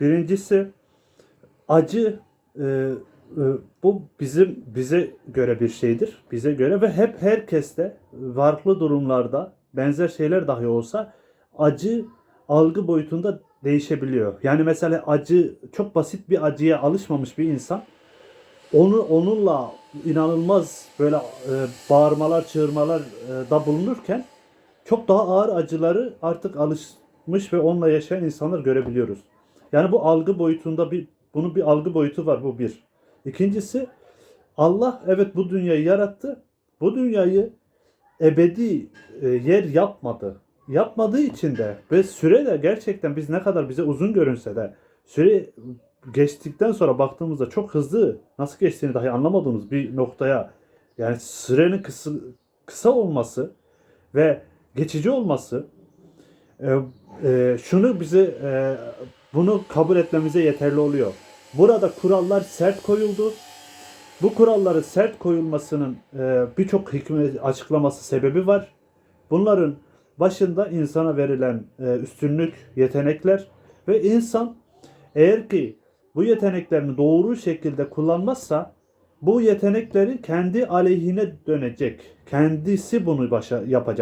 Birincisi acı e, e, bu bizim bize göre bir şeydir. Bize göre ve hep herkeste farklı durumlarda benzer şeyler dahi olsa acı algı boyutunda değişebiliyor. Yani mesela acı çok basit bir acıya alışmamış bir insan onu onunla inanılmaz böyle e, bağırmalar, çığırmalar e, da bulunurken çok daha ağır acıları artık alışmış ve onunla yaşayan insanlar görebiliyoruz. Yani bu algı boyutunda bir bunun bir algı boyutu var bu bir. İkincisi Allah evet bu dünyayı yarattı. Bu dünyayı ebedi e, yer yapmadı. Yapmadığı için de ve süre de gerçekten biz ne kadar bize uzun görünse de süre geçtikten sonra baktığımızda çok hızlı nasıl geçtiğini dahi anlamadığımız bir noktaya yani sürenin kısa, kısa olması ve geçici olması e, e, şunu bize e, bunu kabul etmemize yeterli oluyor. Burada kurallar sert koyuldu. Bu kuralları sert koyulmasının e, birçok hikmet açıklaması sebebi var. Bunların başında insana verilen e, üstünlük, yetenekler ve insan eğer ki bu yeteneklerini doğru şekilde kullanmazsa bu yetenekleri kendi aleyhine dönecek. Kendisi bunu başa yapacak.